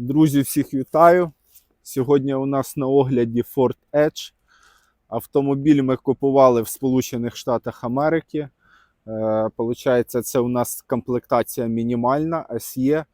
Друзі, всіх вітаю. Сьогодні у нас на огляді Ford Edge. Автомобіль ми купували в Сполучених Штатах Америки. Е, Получається, це у нас комплектація мінімальна SE.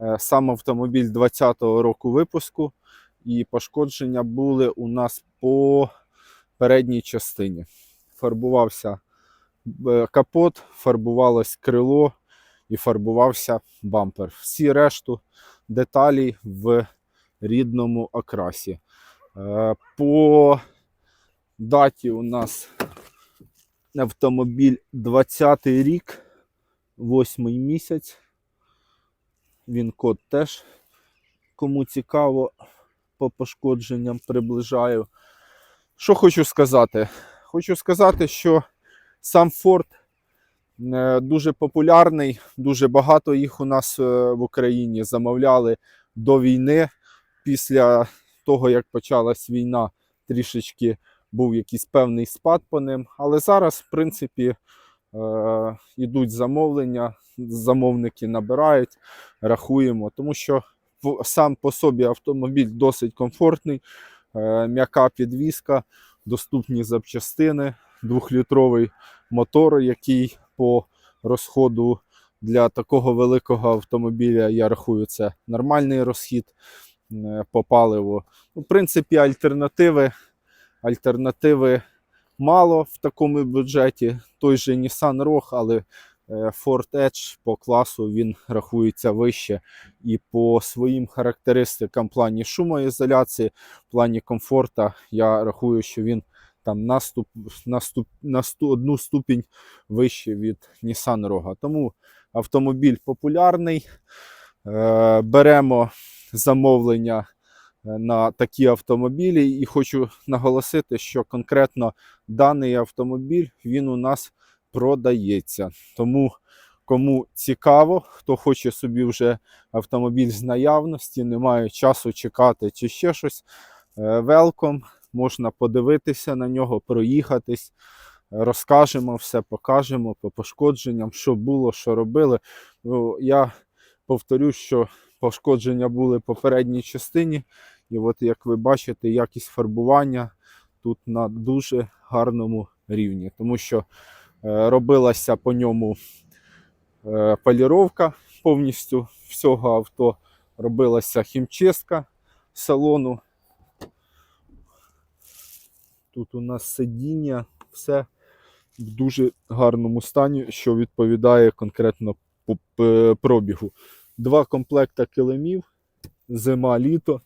Е, Сам автомобіль 20-го року випуску. І пошкодження були у нас по передній частині. Фарбувався е, капот, фарбувалось крило і фарбувався бампер. Всі решту деталі в рідному окрасі. Е, По даті у нас автомобіль 20 рік, 8 місяць. Він код теж, кому цікаво, по пошкодженням приближаю. Що хочу сказати? Хочу сказати, що сам е, дуже популярний, дуже багато їх у нас е, в Україні замовляли до війни. Після того, як почалась війна, трішечки був якийсь певний спад по ним. Але зараз, в принципі, е, йдуть замовлення, замовники набирають, рахуємо, тому що сам по собі автомобіль досить комфортний, е, м'яка підвізка, доступні запчастини, двохлітровий мотор, який по розходу для такого великого автомобіля, я рахую, це нормальний розхід е, по паливу. В принципі, альтернативи, альтернативи мало в такому бюджеті. Той же Nissan Rogue, але е, Ford Edge по класу він рахується вище. І по своїм характеристикам в плані шумоізоляції, в плані комфорту, я рахую, що він там на, ступ, на, сту, одну ступінь вище від Nissan Rogue. Тому автомобіль популярний. Е, Беремо замовлення е, на такі автомобілі, і хочу наголосити, що конкретно даний автомобіль він у нас продається. Тому кому цікаво, хто хоче собі вже автомобіль з наявності, не має часу чекати чи ще щось. Велком, можна подивитися на нього, проїхатись. Розкажемо все, покажемо по пошкодженням, що було, що робили. Ну, я повторю, що пошкодження були по передній частині. І от як ви бачите, якість фарбування тут на дуже гарному рівні, тому що е, робилася по ньому е, поліровка повністю всього авто, робилася хімчистка салону. Тут у нас сидіння, все в дуже гарному стані, що відповідає конкретно пробігу. Два комплекта килимів, зима, літо,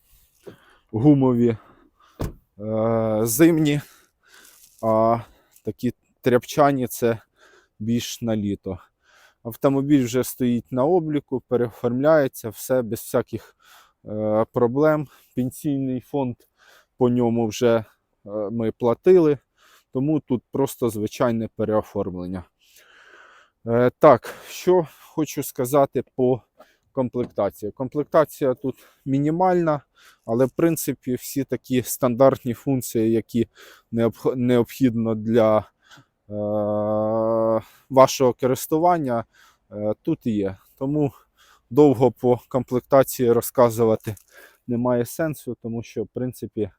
гумові е, зимні, а такі тряпчані це більш на літо. Автомобіль вже стоїть на обліку, переоформляється, все без всяких е, проблем. Пенсійний фонд по ньому вже ми платили, тому тут просто звичайне переоформлення. Е, так, що хочу сказати по комплектації. Комплектація тут мінімальна, але в принципі всі такі стандартні функції, які необхідно для е, вашого користування, е, тут є. Тому довго по комплектації розказувати немає сенсу, тому що в принципі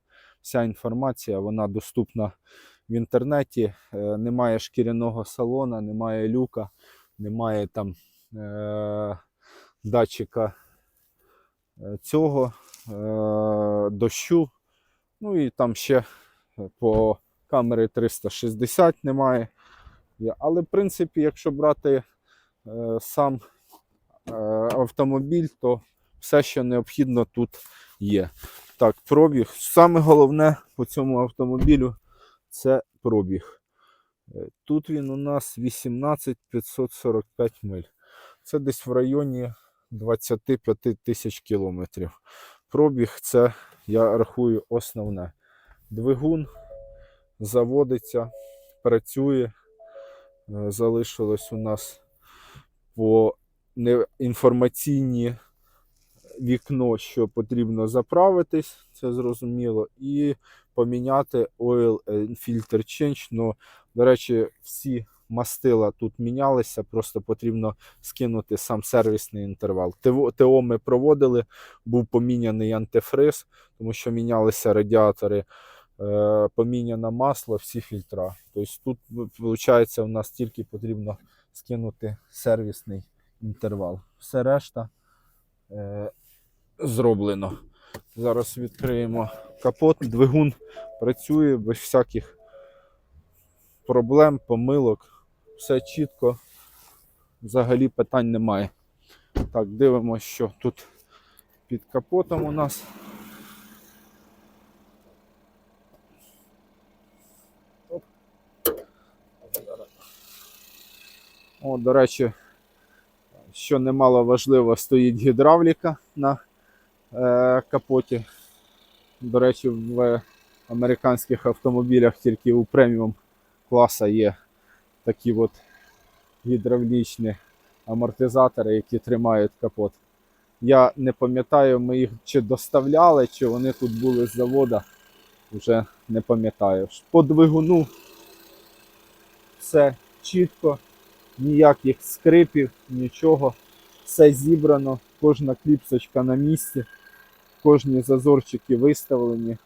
вся інформація вона доступна в інтернеті. Е, Немає шкіряного салона, немає люка, немає там е- датчика е, цього е- дощу. Ну і там ще е, по камери 360 немає. Але в принципі, якщо брати е, сам е, автомобіль, то все, що необхідно, тут є. Так, пробіг. Саме головне по цьому автомобілю це пробіг. Е, Тут він у нас 18 545 миль. Це десь в районі 25 тисяч кілометрів. Пробіг це, я рахую, основне. Двигун заводиться, працює. Е, Залишилось у нас по не- інформаційні вікно, що потрібно заправитись, це зрозуміло, і поміняти Oil Filter Change. Ну, до речі, всі мастила тут мінялися, просто потрібно скинути сам сервісний інтервал. ТО ми проводили, був поміняний антифриз, тому що мінялися радіатори, е, поміняно масло, всі фільтра. Тобто тут виходить, у нас тільки потрібно скинути сервісний інтервал. Все решта е, зроблено. Зараз відкриємо капот. Двигун працює без всяких проблем, помилок. Все чітко. Взагалі питань немає. Так, дивимося, що тут під капотом у нас. О, до речі, що немало важливо, стоїть гідравліка на капоті. До речі, в американських автомобілях тільки у преміум класа є такі от гідравлічні амортизатори, які тримають капот. Я не пам'ятаю, ми їх чи доставляли, чи вони тут були з завода. Вже не пам'ятаю. По двигуну все чітко, ніяких скрипів, нічого. Все зібрано, кожна кліпсочка на місці, кожні зазорчики виставлені.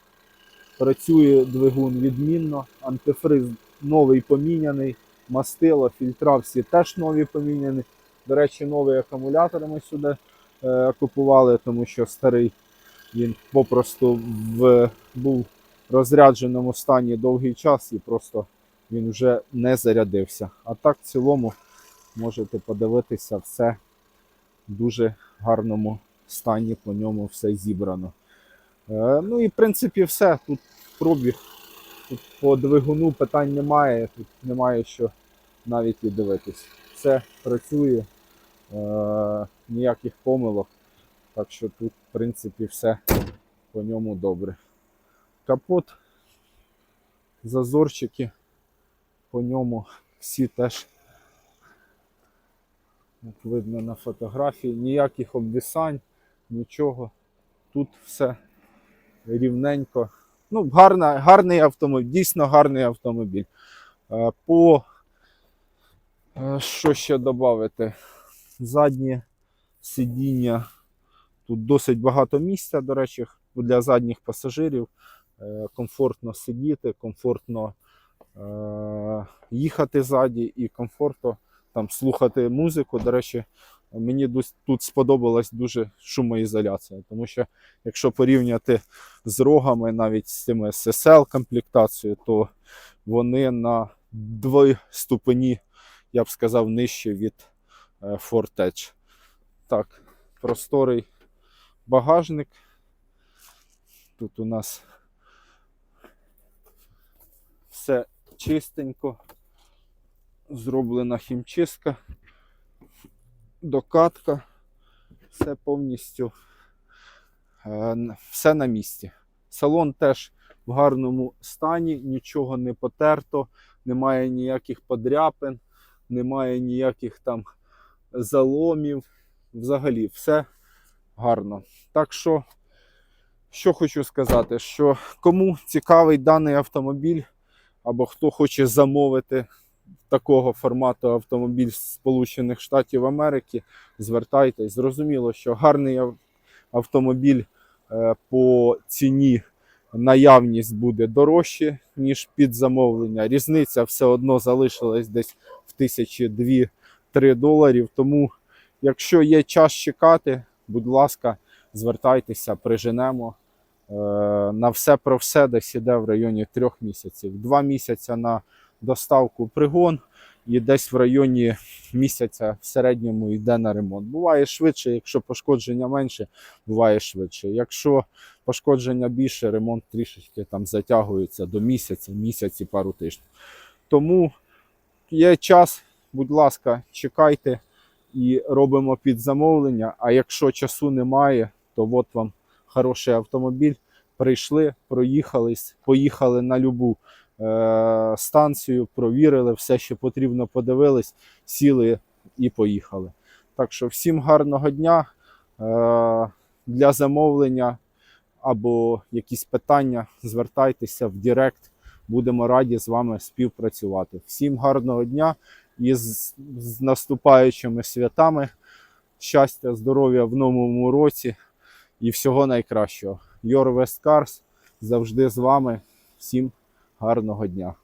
Працює двигун відмінно, антифриз новий поміняний, мастило, фільтра всі теж нові поміняні. До речі, новий акумулятор ми сюди е, купували, тому що старий він попросту в, був в розрядженому стані довгий час і просто він вже не зарядився. А так, в цілому, можете подивитися, все в дуже гарному стані, по ньому все зібрано. Е, ну і в принципі все. Тут пробіг. Тут по двигуну питань немає, тут немає що навіть і дивитись. Все працює, е, ніяких помилок. Так що тут, в принципі, все по ньому добре. Капот, зазорчики по ньому всі теж, як видно на фотографії, ніяких обвисань, нічого. Тут все рівненько. Ну, гарна, гарний автомобіль, дійсно гарний автомобіль. Е, По е, що ще додати? Заднє сидіння. Тут досить багато місця, до речі, для задніх пасажирів. Е, Комфортно сидіти, комфортно їхати ззаді і комфортно там, слухати музику. До речі, мені тут сподобалась дуже шумоізоляція, тому що якщо порівняти з рогами, навіть з цими SSL комплектацією, то вони на дві ступені, я б сказав, нижче від е, Ford. Так, просторий багажник. Тут у нас все чистенько, зроблена хімчистка, докатка, все повністю е, все на місці. Салон теж в гарному стані, нічого не потерто, немає ніяких подряпин, немає ніяких там заломів. Взагалі, все гарно. Так що, що хочу сказати, що кому цікавий даний автомобіль, або хто хоче замовити такого формату автомобіль з Сполучених Штатів Америки, звертайтесь. Зрозуміло, що гарний автомобіль е, по ціні наявність буде дорожче, ніж під замовлення. Різниця все одно залишилась десь в тисячі дві-три доларів. Тому, якщо є час чекати, будь ласка, звертайтеся, приженемо. Е, На все про все десь іде в районі трьох місяців. Два місяці на доставку пригон і десь в районі місяця в середньому йде на ремонт. Буває швидше, якщо пошкодження менше, буває швидше. Якщо пошкодження більше, ремонт трішечки там затягується до місяця, місяці, пару тижнів. Тому є час, будь ласка, чекайте і робимо під замовлення. А якщо часу немає, то от вам хороший автомобіль. Прийшли, проїхались, поїхали на любу станцію, провірили все, що потрібно, подивились, сіли і поїхали. Так що всім гарного дня. Е- для замовлення або якісь питання, звертайтеся в Директ. Будемо раді з вами співпрацювати. Всім гарного дня і з, з наступаючими святами. Щастя, здоров'я в новому році і всього найкращого. Your West Cars завжди з вами. Всім гарного дня.